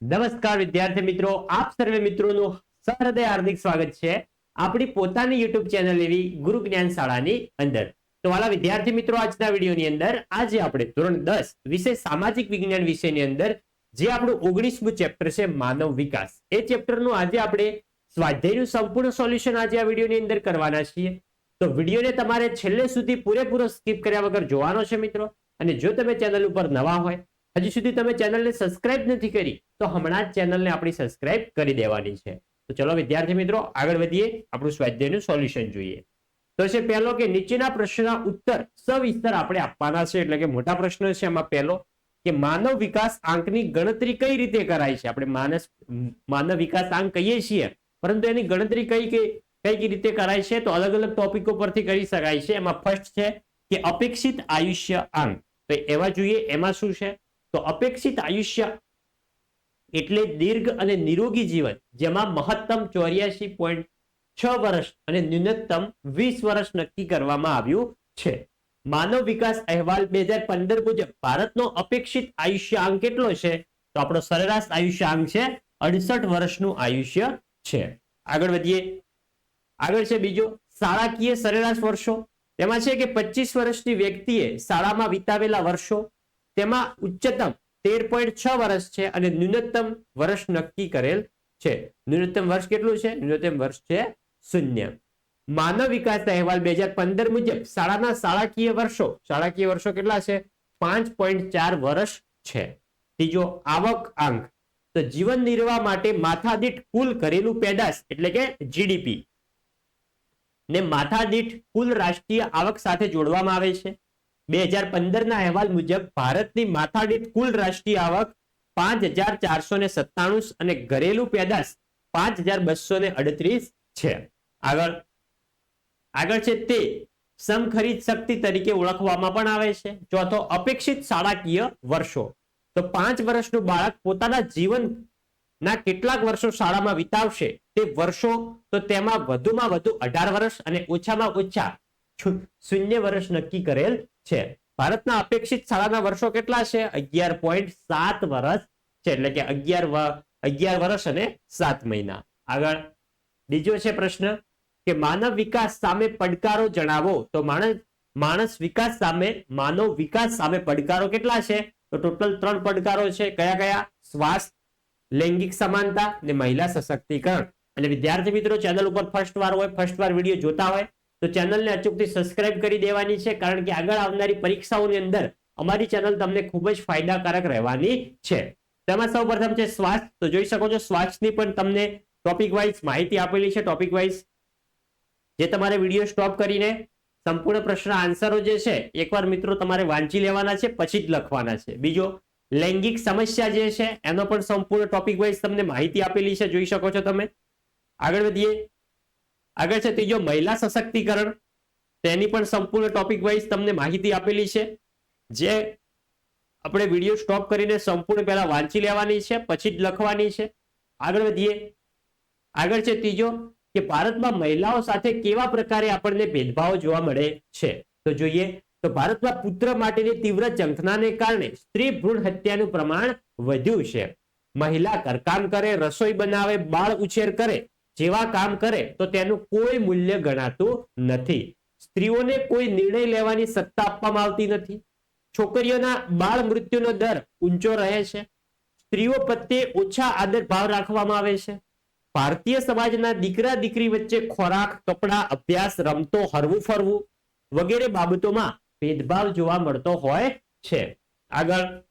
નમસ્કાર વિદ્યાર્થી મિત્રો, આપ સર્વે મિત્રોનું સહૃદય હાર્દિક સ્વાગત છે. આપણી પોતાની યુટ્યુબ ચેનલ એવી ગુરુ જ્ઞાન શાળાની અંદર. તો વાલા વિદ્યાર્થી મિત્રો, આજના વિડીયોની અંદર આજે આપણે ધોરણ દસ વિષય સામાજિક વિજ્ઞાન વિષયની અંદર જે આપણું ઓગણીસમું ચેપ્ટર છે, માનવ વિકાસ. એ ચેપ્ટરનું આજે આપણે સ્વાધ્યાયનું સંપૂર્ણ સોલ્યુશન આજે આ વિડીયોની અંદર કરવાના છીએ. તો વિડીયોને તમારે છેલ્લે સુધી પૂરેપૂરો સ્કીપ કર્યા વગર જોવાનો છે મિત્રો. અને જો તમે ચેનલ ઉપર નવા હોય હજી સુધી તમે ચેનલને સબસ્ક્રાઇબ નથી કરી, તો હમણાં જ ચેનલને આપણી સબસ્ક્રાઇબ કરી દેવાની છે. તો ચલો વિદ્યાર્થી મિત્રો, આગળ વધીએ, આપણું સ્વાધ્યાયનું સોલ્યુશન જોઈએ. તો છે પહેલો કે નીચેના પ્રશ્નના ઉત્તર, સવિસ્તર આપણે આપવાના છે, એટલે કે મોટા પ્રશ્ન છે એમાં પહેલો, કે માનવ વિકાસ આંકની ગણતરી કઈ રીતે કરાય છે? આપણે માનસ, માનવ વિકાસ આંક કહીએ છીએ, પરંતુ એની ગણતરી કઈ કઈ કઈ રીતે કરાય છે, તો અલગ અલગ ટોપિકો પરથી કરી શકાય છે. એમાં ફર્સ્ટ છે કે અપેક્ષિત આયુષ્ય આંક. તો એવા જોઈએ, એમાં શું છે? તો અપેક્ષિત આયુષ્ય એટલે દીર્ઘ અને નિરોગી જીવન, જેમાં મહત્તમ ચોર્યાસી પોઈન્ટ છ વર્ષ અને ન્યૂનતમ વીસ વર્ષ નક્કી કરવામાં આવ્યું છે. માનવ વિકાસ અહેવાલ બે હજાર પંદર મુજબ ભારતનો અપેક્ષિત આયુષ્યાંક કેટલો છે? તો આપણો સરેરાશ આયુષ્યાંક છે અડસઠ વર્ષનું આયુષ્ય છે. આગળ વધીએ. આગળ છે બીજો, શાળાકીય સરેરાશ વર્ષો. તેમાં છે કે પચીસ વર્ષની વ્યક્તિએ શાળામાં વિતાવેલા વર્ષો તેમાં ઉચ્ચતમ તેર પોઈન્ટ છ વર્ષ છે અને ન્યૂનતમ વર્ષ નક્કી કરેલ છે. ન્યૂનતમ વર્ષ કેટલું છે? ન્યૂનતમ વર્ષ છે શૂન્ય. માનવ વિકાસ અહેવાલ બે હજાર પંદર મુજબ શાળાના શાળાકીય વર્ષો શાળાકીય વર્ષો કેટલા છે? પાંચ પોઈન્ટ ચાર વર્ષ છે. ત્રીજો આવક આંક. તો જીવન નિર્વાહ માટે માથાદીઠ કુલ ઘરેલું પેદાશ એટલે કે જીડીપી ને માથાદીઠ કુલ રાષ્ટ્રીય આવક સાથે જોડવામાં આવે છે. બે હજાર પંદરના અહેવાલ મુજબ ભારતની માથાદીઠ કુલ રાષ્ટ્રીય આવક પાંચ હજાર ચારસો ને સત્તાણું અને ઘરેલું પેદાશ પાંચ હજાર બસો ને અડત્રીસ છે. આગળ આગળ છે તે સમખરીદ શક્તિ તરીકે ઓળખવામાં પણ આવે છે. ચોથો, અપેક્ષિત શાળાકીય વર્ષો. તો પાંચ વર્ષનું બાળક પોતાના જીવન ના કેટલાક વર્ષો શાળામાં વિતાવશે તે વર્ષો તો તેમાં વધુમાં વધુ અઢાર વર્ષ અને ઓછામાં ઓછા શૂન્ય વર્ષ નક્કી કરેલ છે. ભારતના અપેક્ષિત શાળાના વર્ષો કેટલા છે? અગિયાર પોઈન્ટ સાત વર્ષ છે. એટલે કે અગિયાર અગિયાર વર્ષ અને સાત મહિના. આગળ બીજો છે પ્રશ્ન કે માનવ વિકાસ સામે પડકારો જણાવો. તો માણસ માણસ વિકાસ સામે, માનવ વિકાસ સામે પડકારો કેટલા છે? તો ટોટલ ત્રણ પડકારો છે. કયા કયા? સ્વાસ્થ્ય લૈંગિક સમાનતા અને મહિલા સશક્તિકરણ. અને વિદ્યાર્થી મિત્રો, ચેનલ ઉપર ફર્સ્ટ વાર હોય ફર્સ્ટ વાર વીડિયો જોતા હોય તો ચેનલને અચૂકથી સબસ્ક્રાઇબ કરી દેવાની છે, કારણ કે આગળ આવનારી પરીક્ષાઓની અંદર અમારી ચેનલ તમને ખૂબ જ ફાયદાકારક રહેવાની છે. તેમાં સૌ પ્રથમ છે સ્વાસ્થ્ય તો જોઈ શકો છો સ્વાસ્થ્યની પણ તમને ટોપિક વાઇઝ માહિતી આપેલી છે. ટોપિક વાઇઝ જે તમારે વીડિયો સ્ટોપ કરીને સંપૂર્ણ પ્રશ્ન આન્સરો જે છે, એકવાર મિત્રો તમારે વાંચી લેવાના છે, પછી જ લખવાના છે. બીજો, લૈંગિક સમસ્યા જે છે, એનો પણ સંપૂર્ણ ટોપિક વાઇઝ તમને માહિતી આપેલી છે. જોઈ શકો છો તમે. આગળ વધીએ. આગળ છે ત્રીજો મહિલા સશક્તિકરણ. તેની પણ સંપૂર્ણ ટોપિક વાઇઝ તમને માહિતી આપેલી છે. જે આપણે વીડિયો સ્ટોપ કરીને સંપૂર્ણ પહેલા વાંચી લેવાની છે, પછી જ લખવાની છે. આગળ વધીએ. આગળ છે ત્રીજો કે ભારતમાં મહિલાઓ સાથે કેવા પ્રકારે આપણને ભેદભાવ જોવા મળે છે? તો જોઈએ. તો ભારતમાં પુત્ર માટેની તીવ્ર જંખનાને કારણે સ્ત્રી ભ્રૂણ હત્યાનું પ્રમાણ વધ્યું છે. મહિલા ઘરકામ કરે, રસોઈ બનાવે, બાળ ઉછેર કરે જેવા કામ કરે તો તેનું કોઈ મૂલ્ય ગણાતું નથી. સ્ત્રીઓને કોઈ નિર્ણય લેવાની સત્તા આપવામાં આવતી નથી. છોકરીઓના બાળ મૃત્યુનો દર ઊંચો રહે છે. સ્ત્રીઓ પ્રત્યે ઓછા આદર ભાવ રાખવામાં આવે છે. ભારતીય સમાજના દીકરા દીકરી વચ્ચે ખોરાક, કપડા, અભ્યાસ, રમતો, હરવું ફરવું વગેરે બાબતોમાં ભેદભાવ જોવા મળતો હોય છે. આગળ.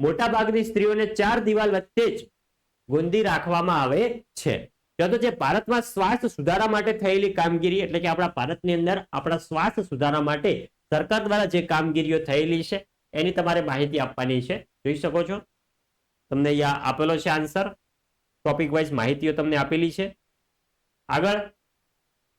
મોટાભાગની સ્ત્રીઓને ચાર દિવાલ વચ્ચે જ ગોંધી રાખવામાં આવે છે. તો જે ભારતમાં સ્વાસ્થ્ય સુધારા માટે થયેલી કામગીરી એટલે કે આપણા ભારતની અંદર આપણા સ્વાસ્થ્ય સુધારા માટે સરકાર દ્વારા જે કામગીરીઓ થયેલી છે, એની તમારે માહિતી આપવાની છે. જોઈ શકો છો? તમને અહીંયા આપેલો છે આન્સર? ટોપિક વાઇઝ માહિતીઓ તમને આપેલી છે. આગળ,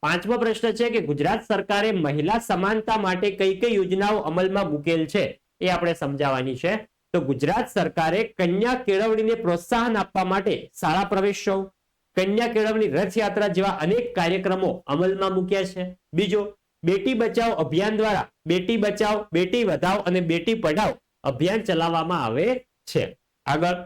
પાંચમો પ્રશ્ન છે કે ગુજરાત સરકારે મહિલા સમાનતા માટે કઈ કઈ યોજનાઓ અમલમાં મૂકેલ છે? એ આપણે સમજાવવાની છે. તો ગુજરાત સરકારે કન્યા કેળવણીને પ્રોત્સાહન આપવા માટે શાળા પ્રવેશોત્સવ કન્યા કેળવણી રથયાત્રા જેવા અનેક કાર્યક્રમો અમલમાં મૂક્યા છે. બીજો, બેટી બચાવ અભિયાન દ્વારા બેટી બચાવ, બેટી વધાવ અને બેટી પઢાવ અભિયાન ચલાવવામાં આવે છે. આગળ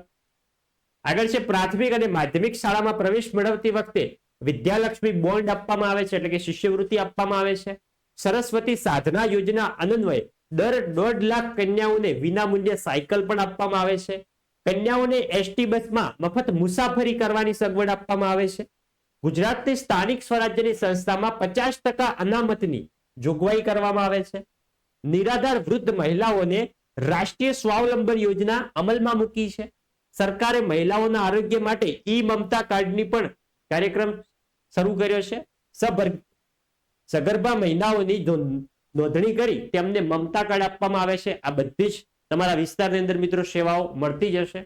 આગળ છે પ્રાથમિક અને માધ્યમિક શાળામાં પ્રવેશ મેળવતી વખતે વિદ્યાલક્ષ્મી બોન્ડ આપવામાં આવે છે, એટલે કે શિષ્યવૃત્તિ આપવામાં આવે છે. સરસ્વતી સાધના યોજના અનન્વયે દર દોઢ લાખ કન્યાઓને વિનામૂલ્યે સાયકલ પણ આપવામાં આવે છે. કન્યાઓને એસટી બસમાં મફત મુસાફરી કરવાની સગવડ આપવામાં આવે છે. ગુજરાતની સ્થાનિક સ્વરાજ્યની સંસ્થામાં પચાસ ટકા અનામતની જોગવાઈ કરવામાં આવે છે. નિરાધાર વૃદ્ધ મહિલાઓને રાષ્ટ્રીય સ્વાવલંબન યોજના અમલમાં મૂકી છે. સરકારે મહિલાઓના આરોગ્ય માટે ઈ મમતા કાર્ડની પણ કાર્યક્રમ શરૂ કર્યો છે. સગર્ભા મહિલાઓની નોંધણી કરી તેમને મમતા કાર્ડ આપવામાં આવે છે. આ બધી જ તમારા વિસ્તારની અંદર મિત્રો સેવાઓ મળતી જશે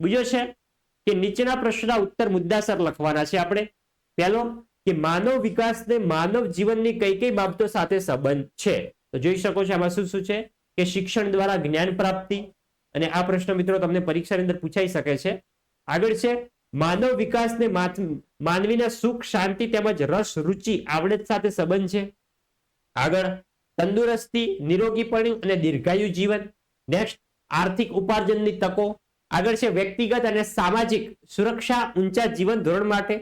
બીજો છે કે નીચેના પ્રશ્નના ઉત્તર મુદ્દાસર લખવાના છે આપણે. પહેલો કે માનવ વિકાસને માનવ જીવનની કઈ કઈ બાબતો સાથે સંબંધ છે? તો જોઈ શકો છો આમાં શું શું છે? કે શિક્ષણ દ્વારા જ્ઞાન પ્રાપ્તિ અને આ પ્રશ્ન મિત્રો તમને પરીક્ષાની અંદર પૂછાઈ શકે છે. આગળ છે, માનવ વિકાસને માનવીના સુખ, શાંતિ તેમજ રસ, રુચિ આવડત સાથે સંબંધ છે. આગળ તંદુરસ્તી, નિરોગીપણું અને દીર્ઘાયુ જીવન. નેક્સ્ટ આર્થિક ઉપાર્જનની તકો. આગળ છે વ્યક્તિગત અને સામાજિક સુરક્ષા ઊંચા જીવન ધોરણ માટે.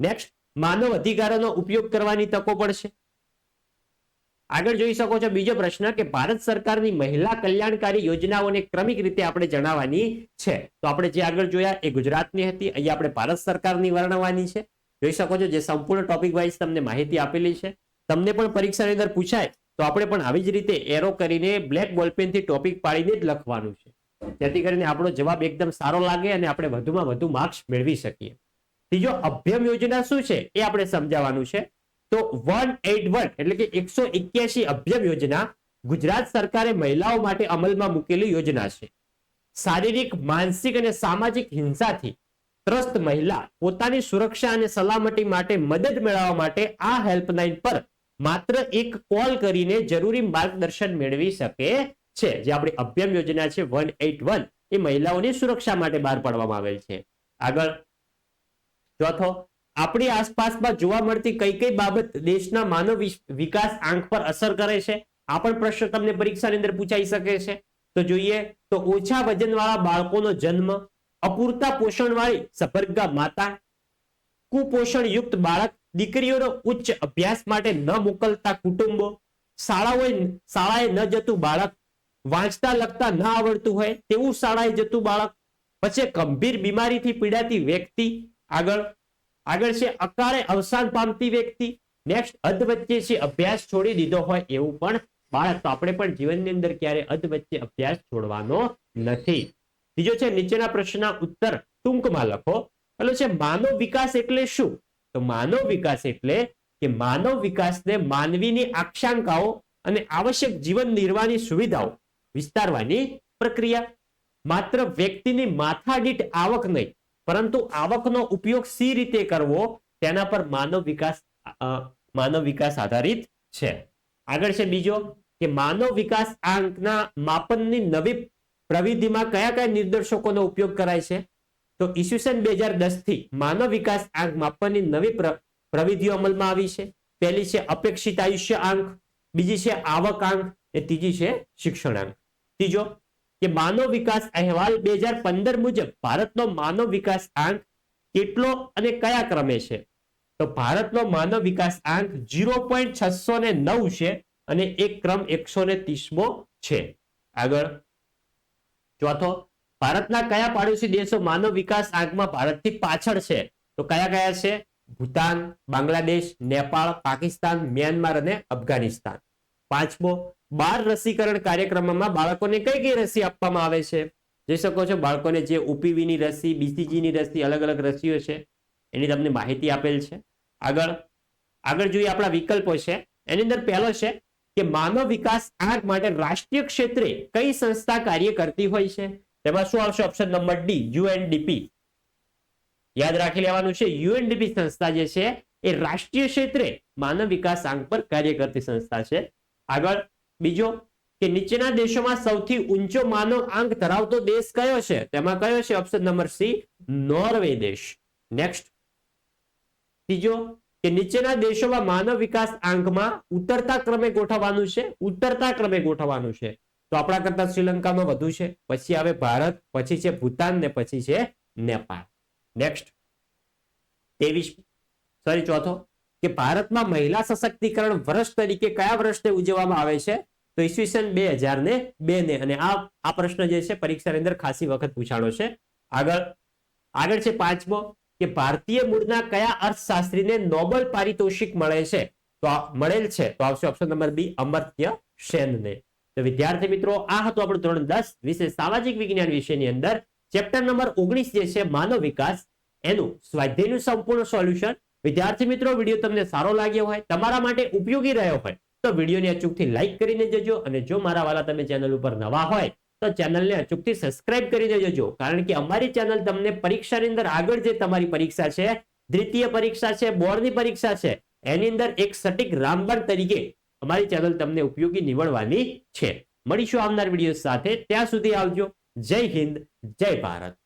નેક્સ્ટ માનવ અધિકારોનો ઉપયોગ કરવાની તકો પણ છે. આગળ જોઈ શકો છો બીજો પ્રશ્ન કે ભારત સરકારની મહિલા કલ્યાણકારી યોજનાઓને ક્રમિક રીતે આપણે જણાવવાની છે. તો આપણે જે આગળ જોયા એ ગુજરાતની હતી. અહીંયા આપણે ભારત સરકારની વર્ણવવાની છે. જોઈ શકો છો જે સંપૂર્ણ ટોપિક વાઇઝ તમને માહિતી આપેલી છે. તમને પણ પરીક્ષાની અંદર પૂછાય તો આપણે પણ આવી જ રીતે એરો કરીને બ્લેક બોલપેનથી ટોપિક પાડીને જ લખવાનું છે. જેથી કરીને આપણો જવાબ એકદમ સારો લાગે અને આપણે વધુમાં વધુ માર્ક્સ મેળવી શકીએ. ત્રીજો અભ્યમ યોજના શું છે? એ આપણે સમજાવવાનું છે. તો વન એટ વન એટલે કે એકસો એક્યાસી અભ્યમ યોજના ગુજરાત સરકારે મહિલાઓ માટે અમલમાં મૂકેલી યોજના છે. શારીરિક, માનસિક અને સામાજિક હિંસાથી ત્રસ્ત મહિલા પોતાની સુરક્ષા અને સલામતી માટે મદદ મેળવવા માટે આ હેલ્પલાઇન પર માત્ર એક કોલ કરીને જરૂરી માર્ગદર્શન મેળવી શકે છે. જે આપણી અભ્યમ યોજના છે વન એટ વન. એ મહિલાઓની સુરક્ષા માટે બહાર પાડવામાં આવેલ છે. આગળ ચોથો, આપણી આસપાસમાં જોવા મળતી કઈ કઈ બાબત દેશના માનવ વિકાસ આંક પર અસર કરે છે? આ પણ પ્રશ્ન તમને પરીક્ષાની અંદર પૂછાઈ શકે છે. તો જોઈએ, તો ઓછા વજનવાળા બાળકોનો જન્મ, અપૂરતા પોષણવાળી સબરગા માતા કુપોષણ યુક્ત બાળક દીકરીઓનો ઉચ્ચ અભ્યાસ માટે ન મોકલતા કુટુંબો શાળાઓએ શાળાએ ન જતું બાળક વાંચતા, લખતા ન આવડતું હોય તેવું શાળાએ જતું બાળક. પછી ગંભીર બીમારીથી પીડાતી વ્યક્તિ આગળ આગળ છે, અકાળે અવસાન પામતી વ્યક્તિ. નેક્સ્ટ અધ વચ્ચે છે, અભ્યાસ છોડી દીધો હોય એવું પણ બાળક. તો આપણે પણ જીવનની અંદર ક્યારે અધ વચ્ચે અભ્યાસ છોડવાનો નથી. બીજો છે, નીચેના પ્રશ્નના ઉત્તર ટૂંકમાં લખો. પેલો છે, માનવ વિકાસ એટલે શું? તો માનવ વિકાસ એટલે કે માનવ વિકાસને માનવીની આકાંક્ષાઓ અને આવશ્યક જીવન નિર્વાહની સુવિધાઓ વિસ્તારવાની પ્રક્રિયા. માત્ર વ્યક્તિની માથાદીઠ આવક નહીં, પરંતુ આવકનો ઉપયોગ સી રીતે કરવો તેના પર માનવ વિકાસ માનવ વિકાસ આધારિત છે. આગળ છે બીજો કે માનવ વિકાસ આંકના માપનની નવી પ્રવિધિમાં કયા કયા નિર્દેશકોનો ઉપયોગ કરાય છે? તો ઈસવીસન બે હજાર દસથી માનવ વિકાસ આંક માપવાની નવી પ્ર- પ્રવિધિઓ અમલમાં આવી છે. પહેલી છે અપેક્ષિત આયુષ્ય આંક, બીજી છે આવક આંક અને ત્રીજી છે શિક્ષણ આંક. ત્રીજો, કે માનવ વિકાસ અહેવાલ બે હજાર પંદર મુજબ ભારતનો માનવ વિકાસ આંક કેટલો અને કયા ક્રમે છે? તો ભારતનો માનવ વિકાસ આંક ઝીરો પોઈન્ટ છસો ને નવ છે અને એક ક્રમ એકસો ને ત્રીસમો છે. આગળ, ચોથો ભારતના કયા પાડોશી દેશો માનવ વિકાસ આંકમાં ભારતથી પાછળ છે? તો કયા કયા છે? ભૂતાન, બાંગ્લાદેશ, નેપાળ, પાકિસ્તાન, મ્યાનમાર અને અફઘાનિસ્તાન. પાંચમો, બાર રસીકરણ કાર્યક્રમમાં બાળકોને કઈ કઈ રસી આપવામાં આવે છે? જોઈ શકો છો, બાળકોને જે OPV ની રસી BCG ની રસી, અલગ અલગ રસીઓ છે. એની તમને માહિતી આપેલ છે. આગળ આગળ જોઈએ આપણા વિકલ્પો છે. એની અંદર પહેલો છે કે માનવ વિકાસ આંક માટે રાષ્ટ્રીય ક્ષેત્રે કઈ સંસ્થા કાર્ય કરતી હોય છે? તેમાં શું આવશે? ઓપ્શન નંબર ડી યુએનડીપી યાદ રાખી લેવાનું છે યુએનડીપી સંસ્થા જે છે, એ રાષ્ટ્રીય ક્ષેત્રે માનવ વિકાસ આંક પર કાર્ય કરતી સંસ્થા છે. આગળ બીજો કે નીચેના દેશોમાં સૌથી ઊંચો માનવ આંક ધરાવતો દેશ કયો છે? તેમાં કયો છે? ઓપ્શન નંબર સી નોર્વે દેશ. નેક્સ્ટ ત્રીજો કે નીચેના દેશોમાં માનવ વિકાસ આંકમાં ઉતરતા ક્રમે ગોઠવવાનું છે. ઉતરતા ક્રમે ગોઠવવાનું છે. તો આપણા કરતા શ્રીલંકામાં વધુ છે, પછી આવે ભારત, પછી છે ભૂતાન ને પછી છે નેપાળ. નેક્સ્ટ ત્રેવીસ. સોરી ચોથો. કે ભારતમાં મહિલા સશક્તિકરણ વર્ષ તરીકે કયા વર્ષને ઉજવવામાં આવે છે? તો ઈસવીસન બે હજાર ને બે ને. અને આ આ પ્રશ્ન જે છે પરીક્ષાની અંદર ખાસી વખત પૂછાણો છે. આગળ આગળ છે પાંચમો, કે ભારતીય મૂળના કયા અર્થશાસ્ત્રીને નોબલ પારિતોષિક મળે છે? તો મળેલ છે. તો આવશે ઓપ્શન નંબર બી, અમર્ત્ય સેનને. તો વિદ્યાર્થી મિત્રો, આ હતું આપણું ધોરણ દસ વિશે સામાજિક વિજ્ઞાન વિષયની અંદર. ચેપ્ટર નંબર ઓગણીસ જે છે, માનવ વિકાસ. એનું સ્વાધ્યાયનું સંપૂર્ણ સોલ્યુશન વિદ્યાર્થી મિત્રો વીડિયો તમને સારો લાગ્યો હોય, તમારા માટે ઉપયોગી રહ્યો હોય, તો વિડીયોને અચૂકથી લાઈક કરીને જજો અને જો મારા વાલા તમે ચેનલ ઉપર નવા હોય, તો ચેનલને અચૂકથી સબસ્ક્રાઇબ કરીને જજો. કારણ કે અમારી ચેનલ તમને પરીક્ષાની અંદર આગળ જે તમારી પરીક્ષા છે, દ્વિતીય પરીક્ષા છે, બોર્ડની પરીક્ષા છે, એની અંદર એક સટીક રામબણ તરીકે અમારી ચેનલ તમને ઉપયોગી નીવડવાની છે. મળીશું આવનાર વીડિયો સાથે. ત્યાં સુધી આવજો. જય હિન્દ. જય ભારત.